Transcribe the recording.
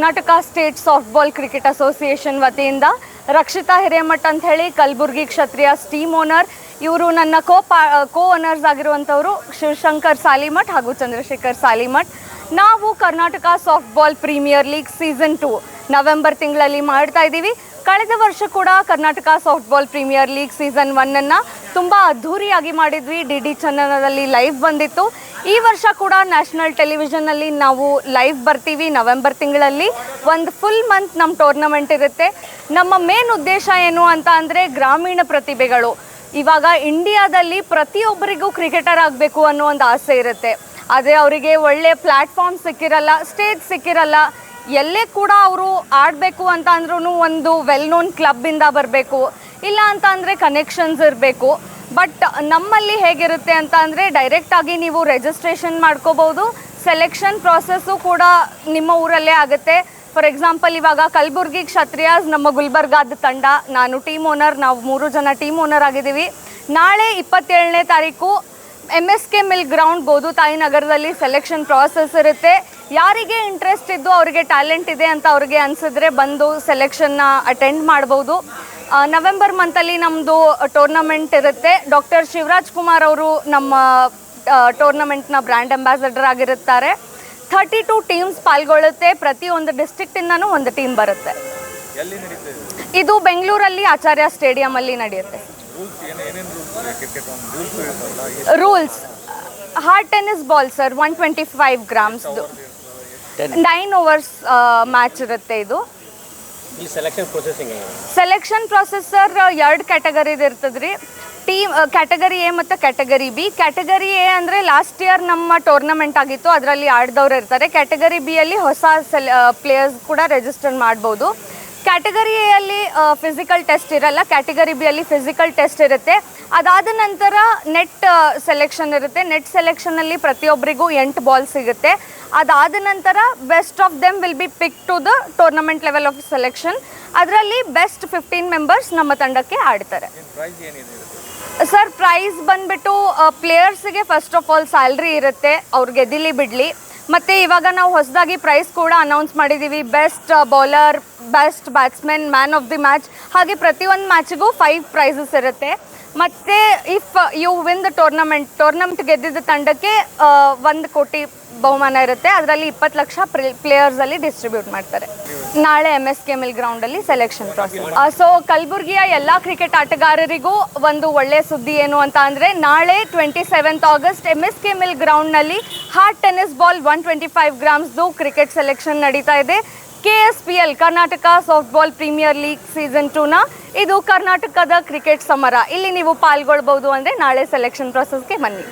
Karnataka state softball cricket association ವತಿಯಿಂದ ರಕ್ಷಿತಾ ಹಿರೇಮಠ್ ಅಂತ ಹೇಳಿ ಕಲಬುರ್ಗಿ ಕ್ಷತ್ರಿಯ ಸ್ಟೀಮ್ ಓನರ್ ಇವರು ನನ್ನ ಕೋ ಪಾ ಕೋ ಓನರ್ಸ್ ಆಗಿರುವಂಥವರು ಶಿವಶಂಕರ್ ಸಾಲಿಮಠ್ ಹಾಗೂ ಚಂದ್ರಶೇಖರ್ ಸಾಲಿಮಠ್. ನಾವು Karnataka softball premier league season two November ತಿಂಗಳಲ್ಲಿ ಮಾಡ್ತಾ ಇದ್ದೀವಿ. ಕಳೆದ ವರ್ಷ ಕೂಡ Karnataka softball premier league season ಒನ್ನನ್ನು ತುಂಬ ಅದ್ಧೂರಿಯಾಗಿ ಮಾಡಿದ್ವಿ. ಡಿ ಡಿ ಚಂದನದಲ್ಲಿ ಲೈವ್ ಬಂದಿತ್ತು. ಈ ವರ್ಷ ಕೂಡ ನ್ಯಾಷನಲ್ ಟೆಲಿವಿಷನ್ನಲ್ಲಿ ನಾವು ಲೈವ್ ಬರ್ತೀವಿ ನವೆಂಬರ್ ತಿಂಗಳಲ್ಲಿ. ಒಂದು ಫುಲ್ ಮಂತ್ ನಮ್ಮ ಟೂರ್ನಮೆಂಟ್ ಇರುತ್ತೆ. ನಮ್ಮ ಮೇನ್ ಉದ್ದೇಶ ಏನು ಅಂತ ಅಂದರೆ ಗ್ರಾಮೀಣ ಪ್ರತಿಭೆಗಳು. ಇವಾಗ ಇಂಡಿಯಾದಲ್ಲಿ ಪ್ರತಿಯೊಬ್ಬರಿಗೂ ಕ್ರಿಕೆಟರ್ ಆಗಬೇಕು ಅನ್ನೋ ಒಂದು ಆಸೆ ಇರುತ್ತೆ. ಆದರೆ ಅವರಿಗೆ ಒಳ್ಳೆ ಪ್ಲ್ಯಾಟ್ಫಾರ್ಮ್ ಸಿಕ್ಕಿರಲ್ಲ ಸ್ಟೇಜ್ ಸಿಕ್ಕಿರಲ್ಲ ಎಲ್ಲೇ ಕೂಡ ಅವರು ಆಡಬೇಕು ಅಂತ ಅಂದ್ರೂ ಒಂದು ವೆಲ್ ನೋನ್ ಕ್ಲಬ್ಬಿಂದ ಬರಬೇಕು. ಇಲ್ಲ ಅಂತ ಅಂದರೆ ಕನೆಕ್ಷನ್ಸ್ ಇರಬೇಕು. ಬಟ್ ನಮ್ಮಲ್ಲಿ ಹೇಗಿರುತ್ತೆ ಅಂತ ಅಂದರೆ ಡೈರೆಕ್ಟಾಗಿ ನೀವು ರಿಜಿಸ್ಟ್ರೇಷನ್ ಮಾಡ್ಕೋಬೋದು. ಸೆಲೆಕ್ಷನ್ ಪ್ರಾಸೆಸ್ಸು ಕೂಡ ನಿಮ್ಮ ಊರಲ್ಲೇ ಆಗುತ್ತೆ. ಫಾರ್ ಎಕ್ಸಾಂಪಲ್ ಇವಾಗ ಕಲಬುರ್ಗಿ ಕ್ಷತ್ರಿಯಾಸ್ ನಮ್ಮ ಗುಲ್ಬರ್ಗಾದ ತಂಡ. ನಾನು ಟೀಮ್ ಓನರ್ ನಾವು ಮೂರು ಜನ ಟೀಮ್ ಓನರ್ ಆಗಿದ್ದೀವಿ. ನಾಳೆ ಇಪ್ಪತ್ತೇಳನೇ ತಾರೀಕು M S K mill ground Godutai ನಗರದಲ್ಲಿ ಸೆಲೆಕ್ಷನ್ ಪ್ರಾಸೆಸ್ ಇರುತ್ತೆ. ಯಾರಿಗೆ ಇಂಟ್ರೆಸ್ಟ್ ಇದ್ದು ಅವರಿಗೆ ಟ್ಯಾಲೆಂಟ್ ಇದೆ ಅಂತ ಅವ್ರಿಗೆ ಅನಿಸಿದ್ರೆ ಬಂದು ಸೆಲೆಕ್ಷನ್ನ ಅಟೆಂಡ್ ಮಾಡ್ಬೋದು. ನವೆಂಬರ್ ಮಂತಲ್ಲಿ ನಮ್ಮದು ಟೂರ್ನಮೆಂಟ್ ಇರುತ್ತೆ. ಡಾಕ್ಟರ್ ಶಿವರಾಜ್ ಕುಮಾರ್ ಅವರು ನಮ್ಮ ಟೂರ್ನಮೆಂಟ್ನ ಬ್ರ್ಯಾಂಡ್ ಅಂಬಾಸಡರ್ ಆಗಿರುತ್ತಾರೆ. ಥರ್ಟಿ ಟು ಟೀಮ್ಸ್ ಪಾಲ್ಗೊಳ್ಳುತ್ತೆ. ಪ್ರತಿಯೊಂದು ಡಿಸ್ಟಿಕ್ಟಿಂದನು ಒಂದು ಟೀಮ್ ಬರುತ್ತೆ. ಇದು? ಬೆಂಗಳೂರಲ್ಲಿ ಆಚಾರ್ಯ ಸ್ಟೇಡಿಯಮಲ್ಲಿ ನಡೆಯುತ್ತೆ. Rules hard tennis ball sir one twenty five ಗ್ರಾಮ್ಸ್ದು nine overs match ಇರುತ್ತೆ ಇದು. ಈ ಸೆಲೆಕ್ಷನ್ ಪ್ರೊಸೆಸರ್ ಎರಡು ಕ್ಯಾಟಗರಿದು ಇರ್ತದೆ ರೀ ಟೀಮ್ ಕ್ಯಾಟಗರಿ ಎ ಮತ್ತು ಕ್ಯಾಟಗರಿ ಬಿ ಕ್ಯಾಟಗರಿ ಎ ಅಂದರೆ ಲಾಸ್ಟ್ ಇಯರ್ ನಮ್ಮ ಟೂರ್ನಮೆಂಟ್ ಆಗಿತ್ತು. ಅದರಲ್ಲಿ ಆಡ್ದವ್ರು ಇರ್ತಾರೆ. ಕ್ಯಾಟಗರಿ ಬಿ ಅಲ್ಲಿ ಹೊಸ ಸೆಲ್ ಪ್ಲೇಯರ್ಸ್ ಕೂಡ ರಿಜಿಸ್ಟರ್ ಮಾಡ್ಬೋದು. ಕ್ಯಾಟಗರಿ ಎ ಅಲ್ಲಿ ಫಿಸಿಕಲ್ ಟೆಸ್ಟ್ ಇರಲ್ಲ ಕ್ಯಾಟಗರಿ ಬಿ ಅಲ್ಲಿ ಫಿಸಿಕಲ್ ಟೆಸ್ಟ್ ಇರುತ್ತೆ. ಅದಾದ ನಂತರ ನೆಟ್ ಸೆಲೆಕ್ಷನ್ ಇರುತ್ತೆ. ನೆಟ್ ಸೆಲೆಕ್ಷನಲ್ಲಿ ಪ್ರತಿಯೊಬ್ಬರಿಗೂ ಎಂಟು ಬಾಲ್ ಸಿಗುತ್ತೆ. ಅದಾದ ನಂತರ best of them will be pick to the tournament level of selection ಅದರಲ್ಲಿ ಬೆಸ್ಟ್ ಫಿಫ್ಟೀನ್ ಮೆಂಬರ್ಸ್ ನಮ್ಮ ತಂಡಕ್ಕೆ ಆಡ್ತಾರೆ. ಸರ್ ಪ್ರೈಸ್ ಬಂದ್ಬಿಟ್ಟು ಪ್ಲೇಯರ್ಸ್ಗೆ ಫಸ್ಟ್ ಆಫ್ ಆಲ್ ಸ್ಯಾಲ್ರಿ ಇರುತ್ತೆ. ಅವ್ರು ಗೆದ್ದಿಲಿ ಬಿಡಲಿ. ಮತ್ತು ಇವಾಗ ನಾವು ಹೊಸದಾಗಿ ಪ್ರೈಸ್ ಕೂಡ ಅನೌನ್ಸ್ ಮಾಡಿದ್ದೀವಿ best bowler best batsman man of the match ಹಾಗೆ ಪ್ರತಿಯೊಂದು ಮ್ಯಾಚಿಗೂ ಫೈವ್ ಪ್ರೈಸಸ್ ಇರುತ್ತೆ. ಮತ್ತು if you win the tournament tournament ಗೆದ್ದಿದ್ದ ತಂಡಕ್ಕೆ ಒಂದು ಕೋಟಿ ಬಹುಮಾನ ಇರುತ್ತೆ. ಅದರಲ್ಲಿ ಇಪ್ಪತ್ತು ಲಕ್ಷ ಪ್ಲೇಯರ್ಸಲ್ಲಿ ಡಿಸ್ಟ್ರಿಬ್ಯೂಟ್ ಮಾಡ್ತಾರೆ. ನಾಳೆ ಎಂ ಎಸ್ ಕೆ ಮಿಲ್ ಗ್ರೌಂಡಲ್ಲಿ ಸೆಲೆಕ್ಷನ್ ಪ್ರಾಸೆಸ್ ಸೊ ಕಲಬುರಗಿಯ ಎಲ್ಲ ಕ್ರಿಕೆಟ್ ಆಟಗಾರರಿಗೂ ಒಂದು ಒಳ್ಳೆಯ ಸುದ್ದಿ ಏನು ಅಂತ ಅಂದರೆ, ನಾಳೆ twenty seventh August M S K mill ಗ್ರೌಂಡ್ನಲ್ಲಿ hard tennis ball one twenty five ಗ್ರಾಮ್ಸ್ದು cricket selection ನಡೀತಾ ಇದೆ. K S P L Karnataka softball premier league season ಟೂನ ಇದು ಕರ್ನಾಟಕದ ಕ್ರಿಕೆಟ್ ಸಮರ. ಇಲ್ಲಿ ನೀವು ಪಾಲ್ಗೊಳ್ಬೋದು ಅಂದರೆ ನಾಳೆ ಸೆಲೆಕ್ಷನ್ ಪ್ರಾಸೆಸ್ಗೆ ಬನ್ನಿ.